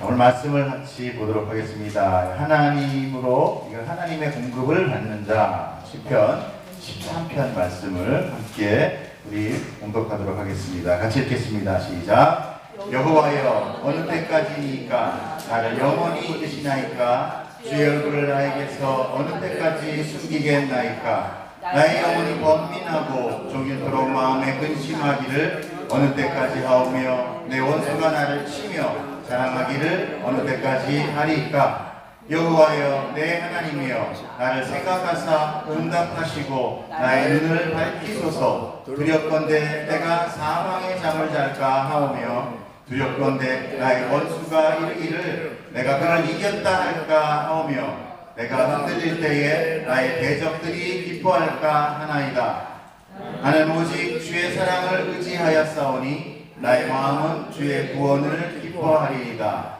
오늘 말씀을 같이 보도록 하겠습니다. 하나님으로 이건 하나님의 공급을 받는 자 시편 13편 말씀을 함께 우리 공독하도록 하겠습니다. 같이 읽겠습니다. 시작. 여호와여 어느 때까지니까 나를 영원히 잊으시나이까 주의 얼굴을 나에게서 어느 때까지 숨기겠나이까 나의 영혼이 번민하고 종일토록 마음에 근심하기를 어느 때까지 하오며 내 원수가 나를 치며 자랑하기를 어느 때까지 하리이까? 여호와여 내 하나님이여 나를 생각하사 응답하시고 나의 눈을 밝히소서. 두렵건대 내가 사망의 잠을 잘까 하오며 두렵건대 나의 원수가 이르기를 내가 그를 이겼다 할까 하오며 내가 흔들릴 때에 나의 대적들이 기뻐할까 하나이다. 나는 오직 주의 사랑을 의지하였사오니 나의 마음은 주의 구원을 기뻐하리이다.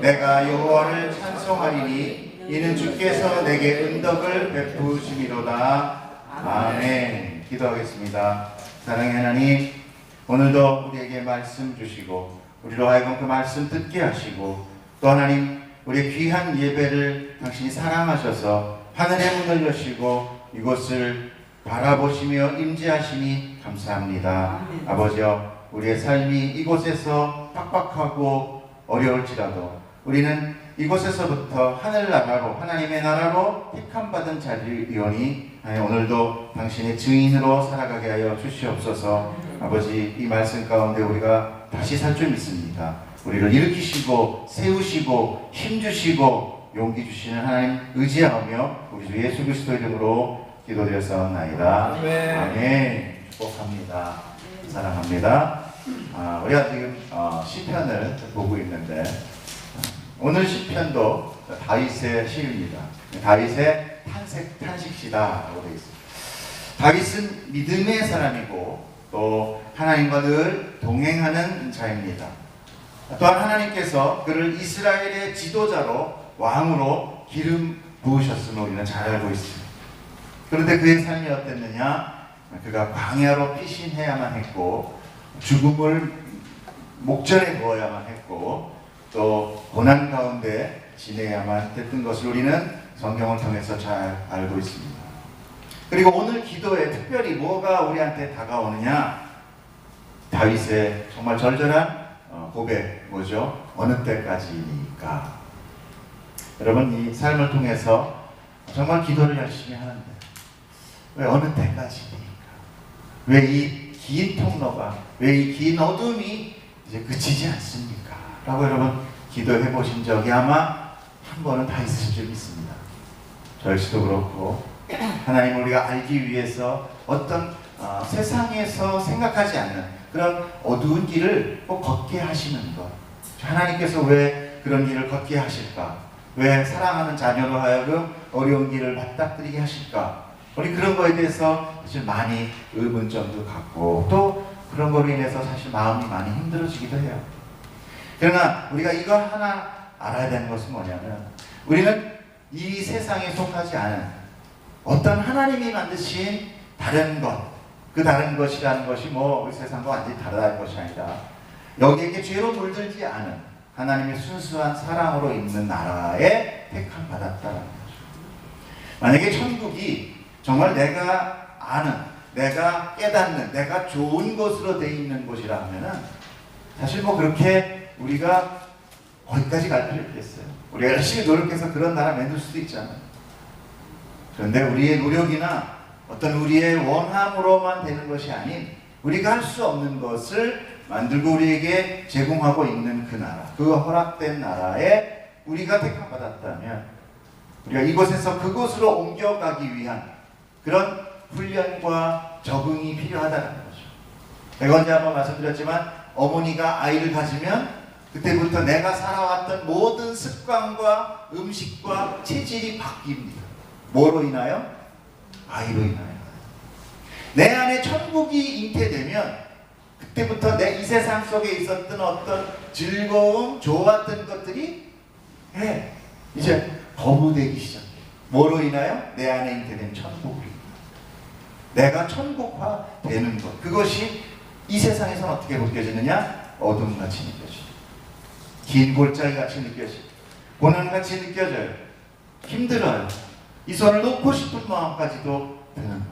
내가 여호와를 찬송하리니 이는 주께서 내게 은덕을 베푸심이로다. 아멘. 기도하겠습니다. 사랑의 하나님, 오늘도 우리에게 말씀 주시고 우리로 하여금 그 말씀 듣게 하시고 또 하나님 우리의 귀한 예배를 당신이 사랑하셔서 하늘의 문을 여시고 이곳을 바라보시며 임재하시니 감사합니다. 아버지여 우리의 삶이 이곳에서 빡빡하고 어려울지라도 우리는 이곳에서부터 하늘나라로 하나님의 나라로 택함받은 자리이오니 오늘도 당신의 증인으로 살아가게 하여 주시옵소서. 아버지 이 말씀 가운데 우리가 다시 살 줄 믿습니다. 우리를 일으키시고 세우시고 힘주시고 용기 주시는 하나님 의지하며 우리 주 예수 그리스도 이름으로 기도드렸사옵나이다. 아멘. 아멘. 축복합니다. 사랑합니다 아, 우리가 지금 어, 시편을 보고 있는데 오늘 시편도 다윗의 시입니다. 다윗의 탄색 탄식시다라고 되어 있습니다. 다윗은 믿음의 사람이고 또 하나님과 늘 동행하는 자입니다. 또한 하나님께서 그를 이스라엘의 지도자로 왕으로 기름 부으셨음을 우리는 잘 알고 있습니다. 그런데 그의 삶이 어땠느냐? 그가 광야로 피신해야만 했고 죽음을 목전에 부어야만 했고 또 고난 가운데 지내야만 했던 것을 우리는 성경을 통해서 잘 알고 있습니다. 그리고 오늘 기도에 특별히 뭐가 우리한테 다가오느냐? 다윗의 정말 절절한 어, 고백 뭐죠? 어느 때까지니까. 여러분 이 삶을 통해서 정말 기도를 열심히 하는데 왜 어느 때까지니까? 왜 이 긴 통로가 왜 이 긴 어둠이 이제 그치지 않습니까? 라고 여러분 기도해 보신 적이 아마 한 번은 다 있으실 줄 믿습니다. 저 역시도 그렇고 하나님 우리가 알기 위해서 어떤 어, 세상에서 생각하지 않는 그런 어두운 길을 꼭 걷게 하시는 것. 하나님께서 왜 그런 길을 걷게 하실까? 왜 사랑하는 자녀로 하여금 어려운 길을 맞닥뜨리게 하실까? 우리 그런 거에 대해서 사실 많이 의문점도 갖고 또 그런 거로 인해서 사실 마음이 많이 힘들어지기도 해요. 그러나 우리가 이거 하나 알아야 되는 것은 뭐냐면 우리는 이 세상에 속하지 않은 어떤 하나님이 만드신 다른 것, 그 다른 것이라는 것이 뭐 우리 세상과 완전히 다르다는 것이 아니라 여기에게 죄로 물들지 않은 하나님의 순수한 사랑으로 있는 나라에 택함 받았다는 거죠. 만약에 천국이 정말 내가 아는, 내가 깨닫는, 내가 좋은 것으로 돼 있는 곳이라면은 사실 뭐 그렇게 우리가 거기까지 갈 필요 없겠어요. 우리가 열심히 노력해서 그런 나라 만들 수도 있잖아요. 그런데 우리의 노력이나 어떤 우리의 원함으로만 되는 것이 아닌 우리가 할 수 없는 것을 만들고 우리에게 제공하고 있는 그 나라, 그 허락된 나라에 우리가 택함받았다면 우리가 이곳에서 그곳으로 옮겨가기 위한 그런 훈련과 적응이 필요하다는 거죠. 제가 언제 한번 말씀드렸지만 어머니가 아이를 가지면 그때부터 내가 살아왔던 모든 습관과 음식과 체질이 바뀝니다. 뭐로 인하여? 아이로 인하여. 내 안에 천국이 잉태되면 그때부터 내 이 세상 속에 있었던 어떤 즐거움, 좋았던 것들이 예, 이제 거부되기 시작해요. 뭐로 인하여? 내 안에 잉태된 천국이. 내가 천국화 되는 것. 그것이 이 세상에서는 어떻게 느껴지느냐? 어둠 같이 느껴집니다. 긴 골짜기 같이 느껴지고 고난 같이 느껴져요. 힘들어요. 이 손을 놓고 싶은 마음까지도 드는 거예요.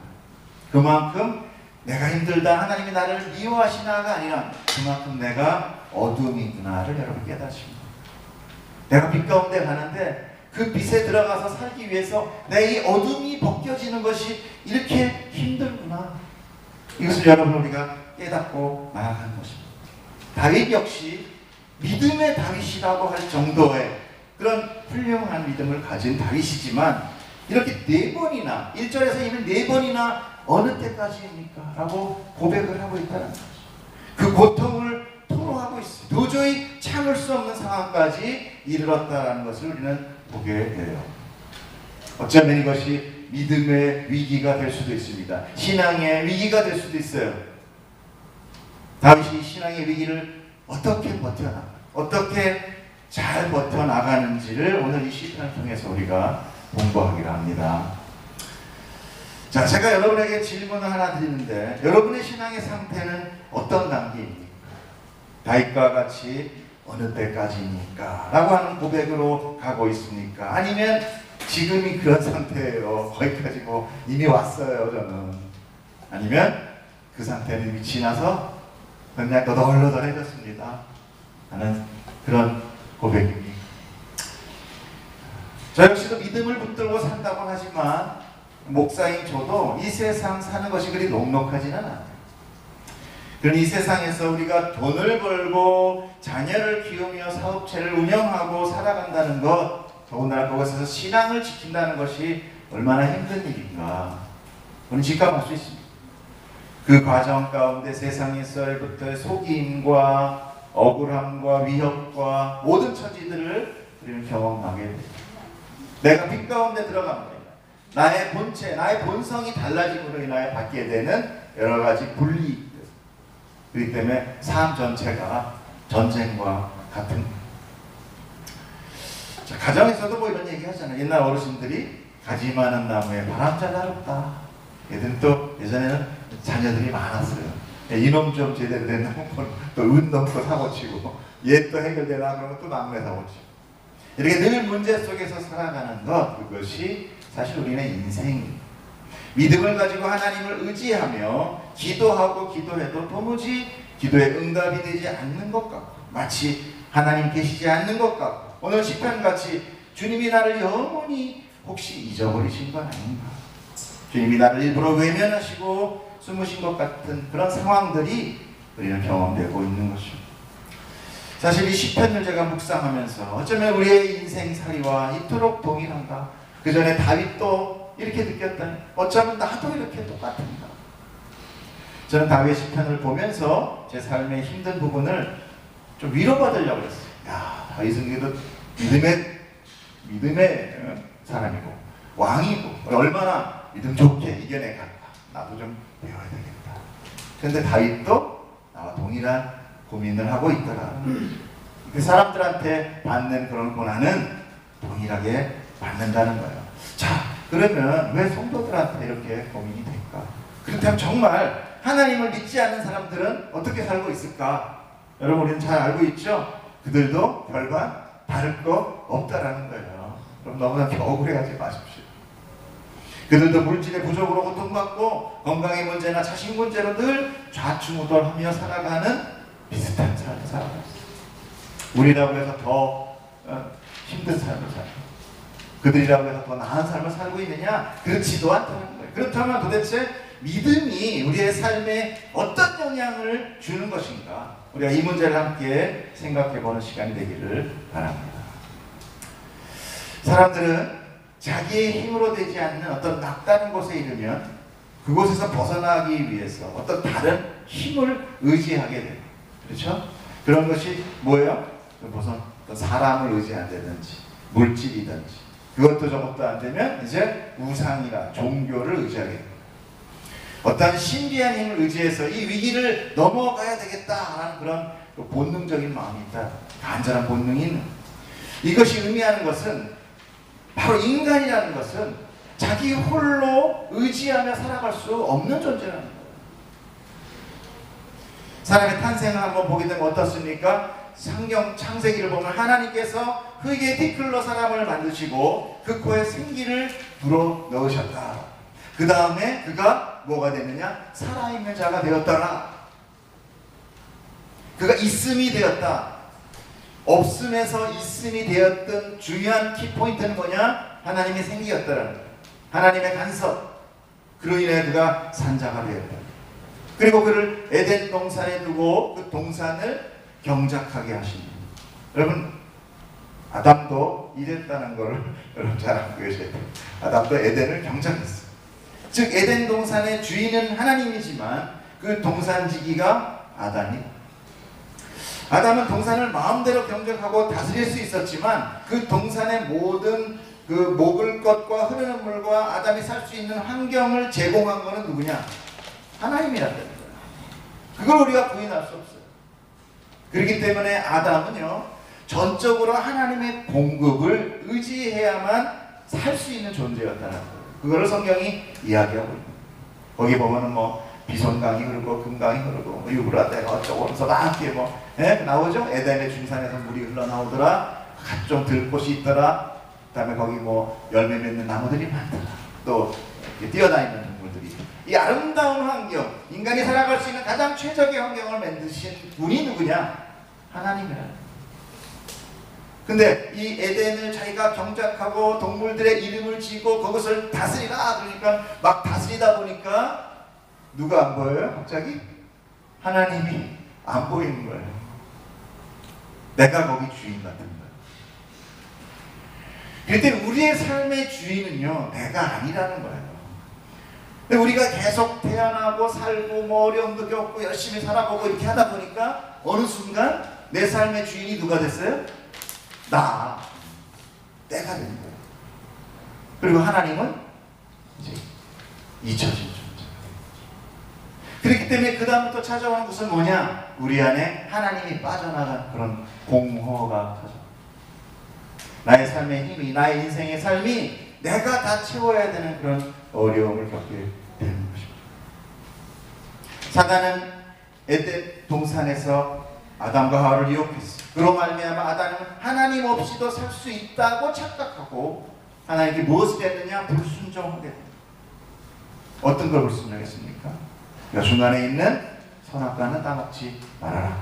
그만큼 내가 힘들다 하나님이 나를 미워하시나가 아니라 그만큼 내가 어둠이구나를 여러분 깨닫습니다. 내가 빛 가운데 가는데 그 빛에 들어가서 살기 위해서 내 이 어둠이 벗겨지는 것이 이렇게 힘들구나. 이것을 여러분 우리가 깨닫고 나아가는 것입니다. 다윗 역시 믿음의 다윗이라고 할 정도의 그런 훌륭한 믿음을 가진 다윗이지만 이렇게 네 번이나 1절에서 이미 네 번이나 어느 때까지입니까? 라고 고백을 하고 있다는 거죠. 그 고통을 토로하고 있어요. 도저히 참을 수 없는 상황까지 이르렀다는 것을 우리는 보게 돼요. 어쩌면 이것이 믿음의 위기가 될 수도 있습니다. 신앙의 위기가 될 수도 있어요. 다윗이 신앙의 위기를 어떻게 버텨나, 어떻게 잘 버텨나가는지를 오늘 이 시편을 통해서 우리가 공부하기로 합니다. 자, 제가 여러분에게 질문을 하나 드리는데, 여러분의 신앙의 상태는 어떤 단계입니까? 다윗과 같이 어느 때까지입니까? 라고 하는 고백으로 가고 있습니까? 아니면 지금이 그런 상태예요. 거기까지 뭐 이미 왔어요, 저는. 아니면 그 상태는 이미 지나서 그냥 너덜너덜해졌습니다. 하는 그런 고백입니다. 저 역시도 믿음을 붙들고 산다고 하지만 목사인 저도 이 세상 사는 것이 그리 녹록하지는 않아요. 그런 이 세상에서 우리가 돈을 벌고 자녀를 키우며 사업체를 운영하고 살아간다는 것, 더군다나 그것에서 신앙을 지킨다는 것이 얼마나 힘든 일인가. 우리는 직감할 수 있습니다. 그 과정 가운데 세상에서부터의 속임과 억울함과 위협과 모든 처지들을 우리는 경험하게 됩니다. 내가 빛 가운데 들어갑니다. 나의 본체, 나의 본성이 달라짐으로 인하여 받게 되는 여러 가지 분리 그렇기 때문에 삶 전체가 전쟁과 같은 자, 가정에서도 뭐 이런 얘기 하잖아요. 옛날 어르신들이 가지 많은 나무에 바람잘 나렵다. 얘들은 또 예전에는 자녀들이 많았어요. 이놈 좀 제대로 된 놈은 또은 넘고 사고치고 얘 또 해결되나 그러면 또 막내 사고치고 이렇게 늘 문제 속에서 살아가는 것 그것이 사실 우리의 인생입니다. 믿음을 가지고 하나님을 의지하며 기도하고 기도해도 도무지 기도에 응답이 되지 않는 것 같고 마치 하나님 계시지 않는 것 같고 오늘 시편 같이 주님이 나를 영원히 혹시 잊어버리신 건 아닌가? 주님이 나를 일부러 외면하시고 숨으신 것 같은 그런 상황들이 우리는 경험되고 있는 것입니다. 사실 이 시편을 제가 묵상하면서 어쩌면 우리의 인생살이와 이토록 동일한가? 그 전에 다윗도 이렇게 느꼈다니 어쩌면 나도 이렇게 똑같은가 저는 다윗 시편을 보면서 제 삶의 힘든 부분을 좀 위로받으려고 했어요 야 다윗은 그래도 믿음의 믿음의 어, 사람이고 왕이고 얼마나 믿음 좋게 이겨내갈까 나도 좀 배워야 되겠다 그런데 다윗도 나와 동일한 고민을 하고 있더라 그 사람들한테 받는 그런 고난은 동일하게 받는다는 거예요. 자, 그러면 왜 성도들한테 이렇게 고민이 될까? 그렇다면 정말 하나님을 믿지 않는 사람들은 어떻게 살고 있을까? 여러분 우리는 잘 알고 있죠? 그들도 별반 다를 거 없다라는 거예요. 그럼 너무나 억울해하지 마십시오. 그들도 물질의 부족으로 고통받고 건강의 문제나 자식 문제로 늘 좌충우돌하며 살아가는 비슷한 삶을 살아가고 있어요. 우리라고 해서 더 어, 힘든 삶을 살고 그들이라고 해서 더 나은 삶을 살고 있느냐? 그렇지도 않다는 거예요. 그렇다면 도대체 믿음이 우리의 삶에 어떤 영향을 주는 것인가? 우리가 이 문제를 함께 생각해 보는 시간이 되기를 바랍니다. 사람들은 자기의 힘으로 되지 않는 어떤 낙다른 곳에 이르면 그곳에서 벗어나기 위해서 어떤 다른 힘을 의지하게 돼요. 그렇죠? 그런 것이 뭐예요? 무슨 사람을 의지한다든지 물질이든지 그것도 저것도 안 되면 이제 우상이나 종교를 의지하게 됩니다. 어떤 신비한 힘을 의지해서 이 위기를 넘어가야 되겠다라는 그런 본능적인 마음이 있다. 간절한 본능이 있는. 이것이 의미하는 것은 바로 인간이라는 것은 자기 홀로 의지하며 살아갈 수 없는 존재라는 거예요. 사람의 탄생을 한번 보게 되면 어떻습니까? 성경 창세기를 보면 하나님께서 흙에 티끌로 사람을 만드시고 그 코에 생기를 불어 넣으셨다. 그 다음에 그가 뭐가 되느냐? 살아있는 자가 되었더라. 그가 있음이 되었다. 없음에서 있음이 되었던 중요한 키포인트는 뭐냐? 하나님의 생기였더라. 하나님의 간섭. 그로 인해 그가 산자가 되었다. 그리고 그를 에덴 동산에 두고 그 동산을 경작하게 하십니다. 여러분 아담도 이랬다는 것을 여러분 잘 알고 계셔야 돼요. 아담도 에덴을 경작했어요. 즉 에덴 동산의 주인은 하나님이지만 그 동산지기가 아담이 아담은 동산을 마음대로 경작하고 다스릴 수 있었지만 그 동산의 모든 그 먹을 것과 흐르는 물과 아담이 살 수 있는 환경을 제공한 것은 누구냐? 하나님이라는 거예요. 그걸 우리가 부인할 수 없어요. 그렇기 때문에 아담은요, 전적으로 하나님의 공급을 의지해야만 살 수 있는 존재였다는 거예요. 그거를 성경이 이야기하고. 거기 보면은 뭐 비손강이 흐르고 금강이 흐르고 뭐 유브라데가 어쩌고 하면서 막 이렇게 뭐 예? 나오죠? 에덴의 중산에서 물이 흘러나오더라. 각종 들꽃이 있더라. 그 다음에 거기 뭐 열매 맺는 나무들이 많더라. 또 뛰어다니는 동물들이 이 아름다운 환경, 인간이 살아갈 수 있는 가장 최적의 환경을 만드신 분이 누구냐? 하나님이라. 근데 이 에덴을 자기가 경작하고 동물들의 이름을 지고 그것을 다스리라 그러니까 막 다스리다 보니까 누가 안 보여요? 갑자기 하나님이 안 보이는 거예요. 내가 거기 주인 같은 거예요. 그때 우리의 삶의 주인은요 내가 아니라는 거예요. 근데 우리가 계속 태어나고 살고 뭐 어려움도 겪고 열심히 살아보고 이렇게 하다 보니까 어느 순간 내 삶의 주인이 누가 됐어요? 나. 내가 된 거예요. 그리고 하나님은 이제 잊혀진 존재. 그렇기 때문에 그 다음부터 찾아오는 것은 뭐냐? 우리 안에 하나님이 빠져나간 그런 공허가. 나의 삶의 힘이, 나의 인생의 삶이 내가 다 채워야 되는 그런 어려움을 겪게 되는 것입니다. 사단은 에덴 동산에서 아담과 하와를 유혹했어. 그로 말미암아 아담은 하나님 없이도 살 수 있다고 착각하고 하나님께 무엇을 했느냐? 불순종하게. 어떤 걸 불순종했습니까? 그 중간에 있는 선악과는 따먹지 말아라.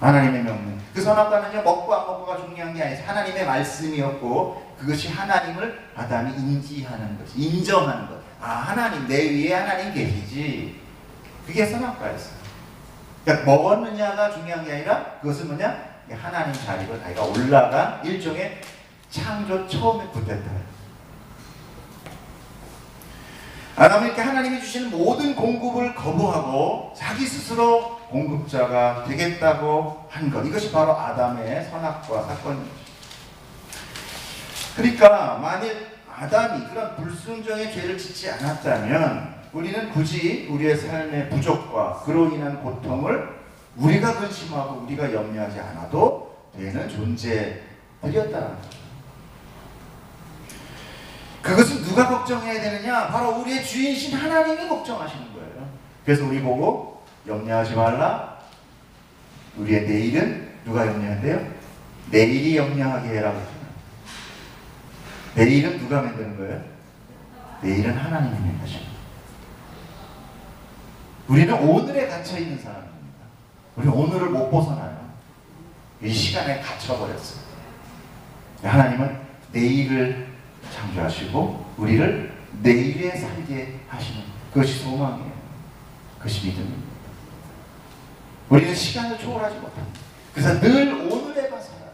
하나님의 명령. 그 선악과는요 먹고 안 먹고가 중요한 게 아니라 하나님의 말씀이었고 그것이 하나님을 아담이 인지하는 것, 인정하는 것. 아 하나님 내 위에 하나님 계시지. 그게 선악과였어요. 그러니까 먹었느냐가 중요한 게 아니라 그것은 뭐냐? 하나님 자리로 자기가 올라간 일종의 창조 처음의 구태타. 아담은 이렇게 하나님이 주시는 모든 공급을 거부하고 자기 스스로 공급자가 되겠다고 한 것. 이것이 바로 아담의 선악과 사건입니다. 그러니까 만일 아담이 그런 불순종의 죄를 짓지 않았다면 우리는 굳이 우리의 삶의 부족과 그로 인한 고통을 우리가 근심하고 우리가 염려하지 않아도 되는 존재들이었다는. 그것은 누가 걱정해야 되느냐? 바로 우리의 주인이신 하나님이 걱정하시는 거예요. 그래서 우리 보고 염려하지 말라. 우리의 내일은 누가 염려한대요? 내일이 염려하게 했잖아요. 내일은 누가 만드는 거예요? 내일은 하나님이 만드십니다. 우리는 오늘에 갇혀 있는 사람입니다. 우리 오늘을 못 벗어나요. 이 시간에 갇혀버렸어요. 하나님은 내일을 창조하시고 우리를 내일에 살게 하시는 그것이 소망이에요. 그것이 믿음입니다. 우리는 시간을 초월하지 못합니다. 그래서 늘 오늘에만 살아요.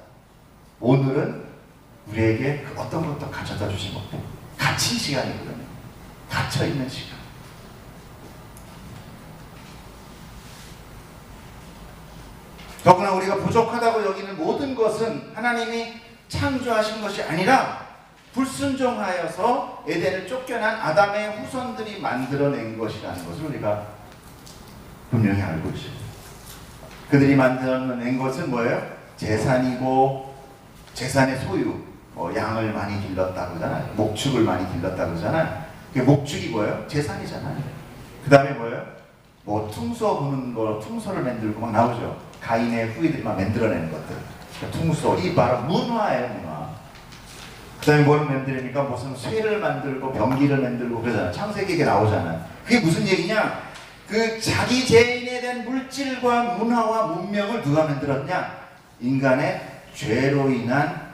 오늘은 우리에게 그 어떤 것도 가져다 주지 못해요. 갇힌 시간이거든요. 갇혀 있는 시간. 더구나 우리가 부족하다고 여기는 모든 것은 하나님이 창조하신 것이 아니라 불순종하여서 에덴을 쫓겨난 아담의 후손들이 만들어낸 것이라는 것을 우리가 분명히 알고 있습니다. 그들이 만들어낸 것은 뭐예요? 재산이고 재산의 소유, 뭐 양을 많이 길렀다 그러잖아요. 목축을 많이 길렀다 그러잖아요. 그 목축이 뭐예요? 재산이잖아요. 그 다음에 뭐예요? 뭐 퉁소 부는 거, 퉁소를 만들고 막 나오죠. 가인의 후예들이 막 만들어내는 것들. 그러니까 퉁소, 이 바로 문화예요, 문화. 그 다음에 뭘 만들니까 무슨 쇠를 만들고 병기를 만들고 그러잖아. 창세기에 나오잖아. 그게 무슨 얘기냐? 그 자기 죄인에 대한 물질과 문화와 문명을 누가 만들었냐? 인간의 죄로 인한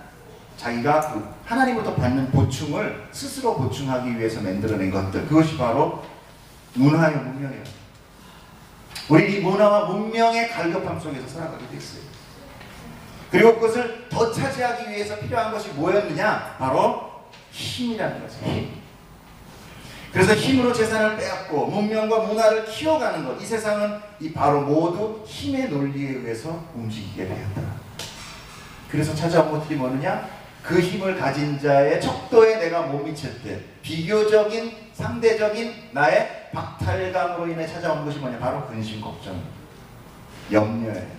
자기가 그 하나님부터 받는 보충을 스스로 보충하기 위해서 만들어낸 것들. 그것이 바로 문화의 문명이에요. 우리 이 문화와 문명의 갈급함 속에서 살아가게 됐어요. 그리고 그것을 더 차지하기 위해서 필요한 것이 뭐였느냐? 바로 힘이라는 거죠. 힘. 그래서 힘으로 재산을 빼앗고 문명과 문화를 키워가는 것. 이 세상은 이 바로 모두 힘의 논리에 의해서 움직이게 되었다. 그래서 찾아온 것들이 뭐느냐? 그 힘을 가진 자의 척도에 내가 못 미칠 때 비교적인 상대적인 나의 박탈감으로 인해 찾아온 것이 뭐냐? 바로 근심 걱정, 염려예요.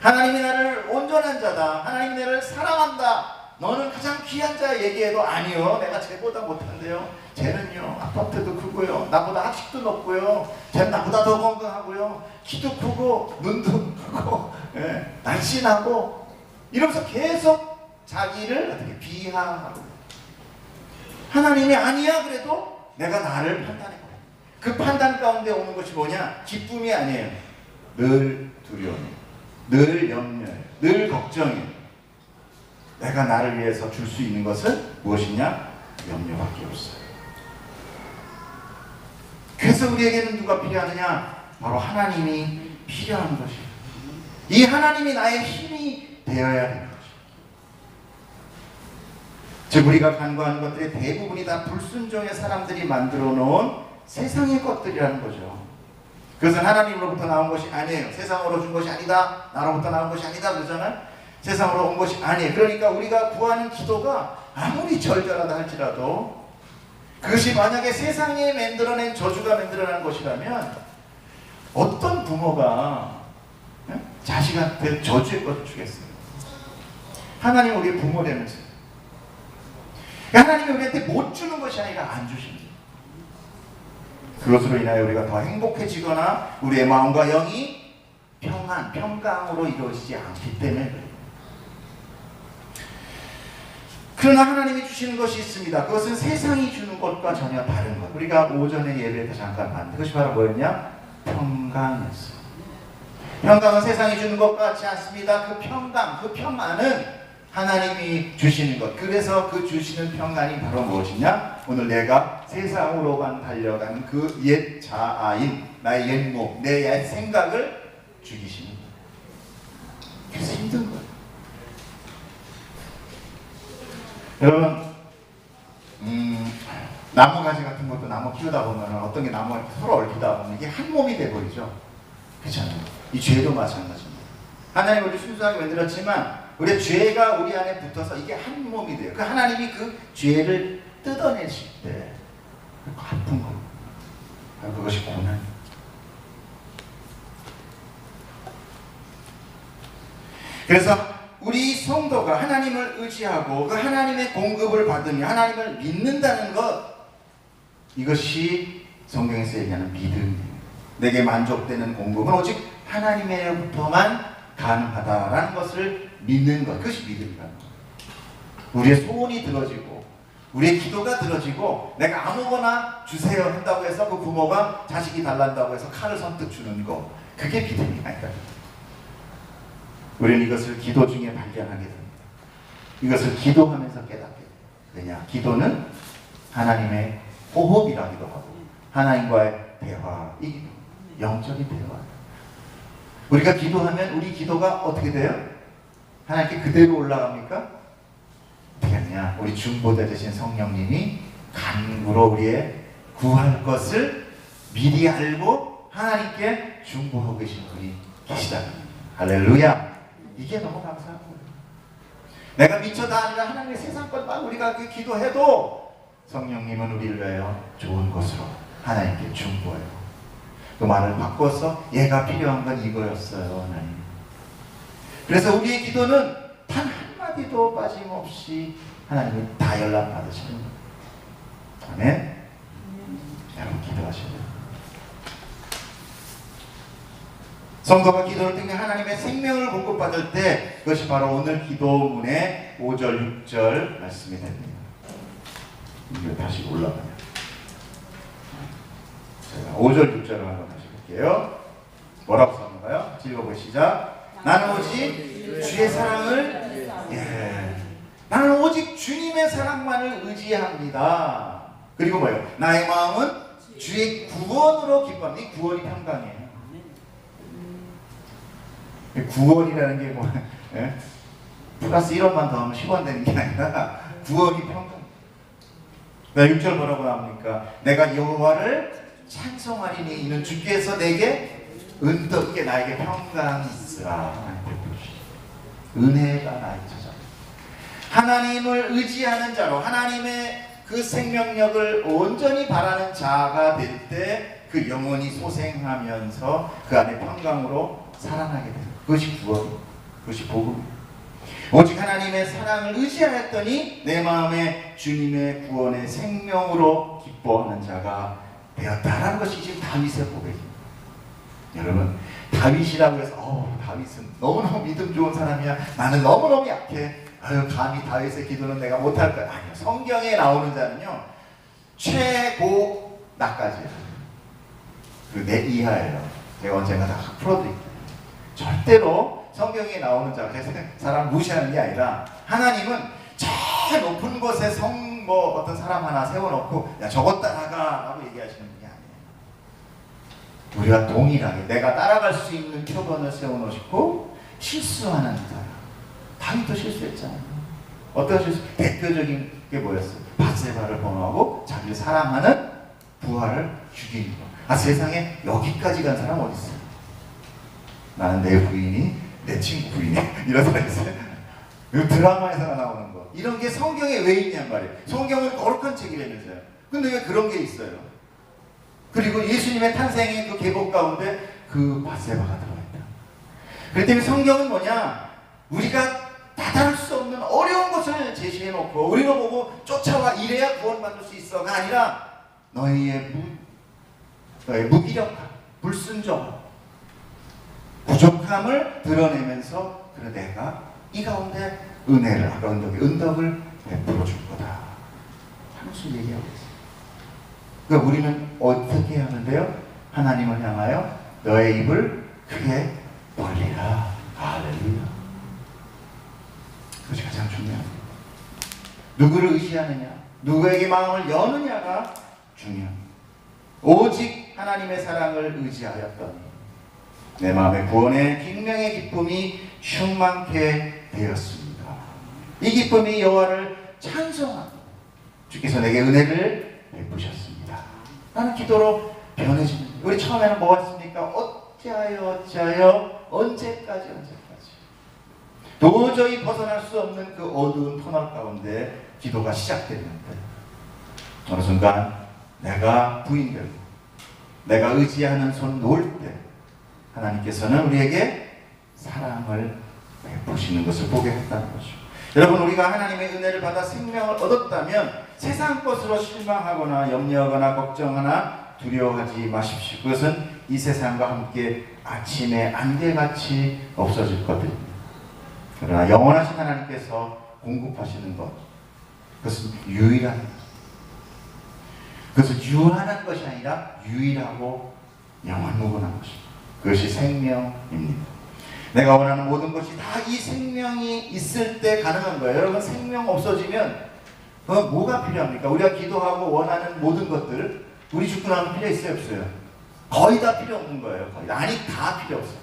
하나님이 나를 온전한 자다. 하나님이 나를 사랑한다. 너는 가장 귀한 자 얘기해도 아니요. 내가 쟤보다 못한데요. 쟤는요. 아파트도 크고요. 나보다 학식도 높고요. 쟤는 나보다 더 건강하고요. 키도 크고 눈도 크고 예, 날씬하고 이러면서 계속 자기를 어떻게 비하하고 하나님이 아니야 그래도 내가 나를 판단해 버려. 그 판단 가운데 오는 것이 뭐냐? 기쁨이 아니에요. 늘 두려움이에요. 늘 염려해요. 늘 걱정해요. 내가 나를 위해서 줄 수 있는 것은 무엇이냐? 염려밖에 없어요. 그래서 우리에게는 누가 필요하느냐? 바로 하나님이 필요한 것이에요. 이 하나님이 나의 힘이 되어야 것이에요. 즉 우리가 간과하는 것들의 대부분이 다 불순종의 사람들이 만들어 놓은 세상의 것들이라는 거죠. 그것은 하나님으로부터 나온 것이 아니에요. 세상으로 준 것이 아니다. 나로부터 나온 것이 아니다. 그러잖아요. 세상으로 온 것이 아니에요. 그러니까 우리가 구하는 기도가 아무리 절절하다 할지라도 그것이 만약에 세상에 만들어낸 저주가 만들어낸 것이라면 어떤 부모가 예? 자식한테 저주의 것을 주겠어요? 하나님 우리의 부모라면서 요. 하나님이 우리한테 못 주는 것이 아니라 안 주십니다. 그것으로 인하여 우리가 더 행복해지거나 우리의 마음과 영이 평안, 평강으로 이루어지지 않기 때문에. 그러나 하나님이 주시는 것이 있습니다. 그것은 세상이 주는 것과 전혀 다른 것. 우리가 오전에 예배에서 잠깐 봤는데 그것이 바로 뭐였냐? 평강이었어요. 평강은 세상이 주는 것 같지 않습니다. 그 평강, 그 평안은 하나님이 주시는 것. 그래서 그 주시는 평안이 바로 무엇이냐? 오늘 내가 세상으로만 달려가는 그 옛 자아인 나의 옛 몸, 내옛 생각을 죽이시는 것. 그래서 힘든 거예요. 여러분, 음, 나무 가지 같은 것도 나무 키우다 보면 어떤 게 나무가 서로 얽히다 보면 이게 한 몸이 돼버리죠. 그렇잖아요. 이 죄도 마찬가지입니다. 하나님 우리 순수하게 만들었지만 우리의 죄가 우리 안에 붙어서 이게 한 몸이 돼요. 그 하나님이 그 죄를 뜯어내실 때 아픈 거. 그것이 고난. 그래서 우리 성도가 하나님을 의지하고 그 하나님의 공급을 받으며 하나님을 믿는다는 것 이것이 성경에서 얘기하는 믿음이에요. 내게 만족되는 공급은 오직 하나님으로부터만 가능하다라는 것을 믿는 것. 그것이 믿음이라는 거예요. 우리의 소원이 들어지고 우리의 기도가 들어지고 내가 아무거나 주세요 한다고 해서 그 부모가 자식이 달란다고 해서 칼을 선뜻 주는 거. 그게 믿음이 아니다. 우리는 이것을 기도 중에 발견하게 됩니다. 이것을 기도하면서 깨닫게 돼요. 왜냐? 기도는 하나님의 호흡이라기도 하고 하나님과의 대화이기도 영적인 대화. 우리가 기도하면 우리 기도가 어떻게 돼요? 하나님께 그대로 올라갑니까? 어떻게 하느냐? 우리 중보자 되신 성령님이 간구로 우리의 구할 것을 미리 알고 하나님께 중보하고 계신 분이 계시다. 할렐루야. 이게 너무 감사한 거예요. 내가 미쳐 다 아니라 하나님의 세상 것만 우리가 그 기도해도 성령님은 우리를 위하여 좋은 것으로 하나님께 중보해요. 그 말을 바꿔서 얘가 필요한 건 이거였어요, 하나님. 그래서 우리의 기도는 단 한마디도 빠짐없이 하나님이 다 연락 받으시는 거예요. 아멘. 여러분 돼요. 성도가 기도를 통해 하나님의 생명을 공급받을 때 그것이 바로 오늘 기도문의 5절, 6절 말씀이 됩니다. 이거 다시 올라가요. 제가 5절, 6절을 한번 다시 볼게요. 뭐라고? 같이 읽어보시죠. 나는 오직 주의 사랑을 예. 나는 오직 주님의 사랑만을 의지합니다. 그리고 뭐예요? 나의 마음은 주의 구원으로 기뻐합니다. 이 구원이 평강이에요. 이 구원이라는 게 뭐, 예? 플러스 1원만 더하면 10원 되는 게 아니라 구원이 평강. 나 6절 뭐라고 나옵니까? 내가 여호와를 찬송하리니 이는 주께서 내게 은덕게 나에게 평강이 있으라. 은혜가 나에게 찾아. 하나님을 의지하는 자로 하나님의 그 생명력을 온전히 바라는 자가 될 때 그 영혼이 소생하면서 그 안에 평강으로 살아나게 됩니다. 그것이 구원, 그것이 복음. 오직 하나님의 사랑을 의지하였더니 내 마음에 주님의 구원의 생명으로 기뻐하는 자가 되었다라는 것이 지금 다윗의 고백입니다. 여러분 다윗이라고 해서 어 다윗은 너무너무 믿음 좋은 사람이야. 나는 너무너무 약해. 아유 감히 다윗의 기도는 내가 못할 거야. 아니요. 성경에 나오는 자는요 최고 나까지예요. 그내 이하예요. 제가 언젠가 다 풀어드릴게요. 절대로 성경에 나오는 자, 그래서 사람 무시하는 게 아니라 하나님은 저 높은 곳에 성 뭐 어떤 사람 하나 세워놓고 야 저것 따라가라고 얘기하시는 아니에요. 우리가 동일하게 내가 따라갈 수 있는 표본을 세워놓으시고 실수하는 사람. 다윗도 실수했잖아요. 어떤 실수? 대표적인 게 뭐였어요? 바세바를 번호하고 자기를 사랑하는 부하를 죽이는 거. 아 세상에 여기까지 간 사람 어디 있어요? 나는 내 부인이 내 친구 부인이 이런 사람 있어요. 이 드라마에서 나오는 거. 이런 게 성경에 왜 있냔 말이에요. 성경은 거룩한 책이라면서요. 근데 왜 그런 게 있어요? 그리고 예수님의 탄생의 그 계복 가운데 그 바세바가 들어있다. 그렇기 때문에 성경은 뭐냐? 우리가 다다를 수 없는 어려운 것을 제시해 놓고 우리가 보고 쫓아와 이래야 구원받을 수 있어가 아니라 너희의 무, 너의 무기력함, 불순종, 부족함을 드러내면서 그래 내가 이 가운데 은혜를 아까 은덕의 은덕을 베풀어 줄 거다. 하나씩 얘기하고 있어요. 그러니까 우리는 어떻게 하는데요? 하나님을 향하여 너의 입을 크게 벌리라. 할렐루야. 그것이 가장 중요합니다. 누구를 의지하느냐, 누구에게 마음을 여느냐가 중요합니다. 오직 하나님의 사랑을 의지하였더니 내 마음의 구원의 생명의 기쁨이 충만케 되었습니다. 이 기쁨이 여호와를 찬송하고 주께서 내게 은혜를 베푸셨습니다. 나는 기도로 변해집니다. 우리 처음에는 뭐였습니까? 어찌하여 어찌하여 언제까지 언제까지 도저히 벗어날 수 없는 그 어두운 터널 가운데 기도가 시작됐는데 어느 순간 내가 부인 되고 내가 의지하는 손 놓을 때 하나님께서는 우리에게 사랑을 베푸시는 것을 보게 했다는 거죠. 여러분 우리가 하나님의 은혜를 받아 생명을 얻었다면 세상 것으로 실망하거나 염려하거나 걱정하나 두려워하지 마십시오. 그것은 이 세상과 함께 아침에 안개같이 없어질 것들입니다. 그러나 영원하신 하나님께서 공급하시는 것 그것은 유일한 그것은 유한한 것이 아니라 유일하고 영원무근한 것입니다. 그것이 생명입니다. 내가 원하는 모든 것이 다 이 생명이 있을 때 가능한 거예요. 여러분 생명 없어지면 그 뭐가 필요합니까? 우리가 기도하고 원하는 모든 것들 우리 죽고 나면 필요 있어요 없어요? 거의 다 필요 없는 거예요. 거의 아니 다 필요 없어요.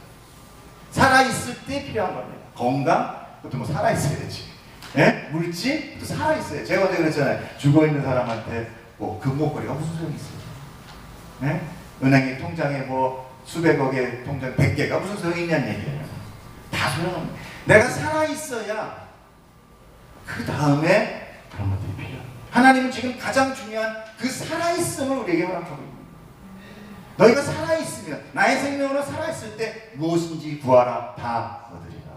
살아 있을 때 필요한 겁니다. 건강 그것도 뭐 살아 있어야지. 예? 물질 또 살아 있어요. 제가 어제 그랬잖아요. 죽어 있는 사람한테 뭐 금목걸이가 무슨 소용이 있어요? 예? 은행에 통장에 뭐 수백억의 통장 100개가 무슨 소용이 있냐는 얘기예요. 다 소용없는 내가 살아있어야 그 다음에 그런 필요해요. 하나님은 지금 가장 중요한 그 살아있음을 우리에게 허락하고 있습니다. 너희가 살아있으면 나의 생명으로 살아있을 때 무엇인지 구하라 다 얻으리라.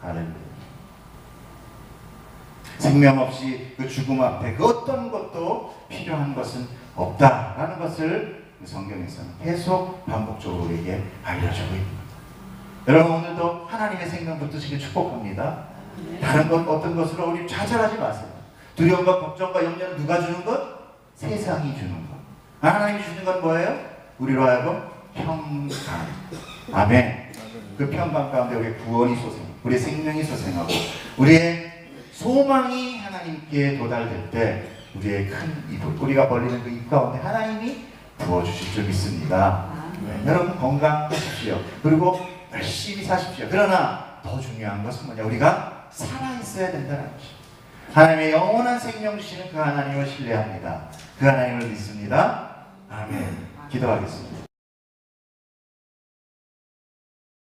할렐루야. 생명 없이 그 죽음 앞에 그 어떤 것도 필요한 것은 없다라는 것을 성경에서는 계속 반복적으로 우리에게 알려주고 있습니다. 여러분 오늘도 하나님의 생명 붙드시길 축복합니다. 다른 것 어떤 것으로 우리 좌절하지 마세요. 두려움과 걱정과 염려는 누가 주는 것? 세상이 주는 것. 하나님이 주는 건 뭐예요? 우리로 하여금 평강. 아멘. 그 평강 가운데 우리의 구원이 솟생, 우리의 생명이 솟생하고 우리의 소망이 하나님께 도달될 때 우리의 큰 이불, 우리가 벌리는 그 입 가운데 하나님이 부어주실 줄 믿습니다. 네, 여러분 건강하십시오. 그리고 열심히 사십시오. 그러나 더 중요한 것은 뭐냐? 우리가 살아있어야 된다는 것입니다. 하나님의 영원한 생명 주시는 그 하나님을 신뢰합니다. 그 하나님을 믿습니다. 아멘. 기도하겠습니다.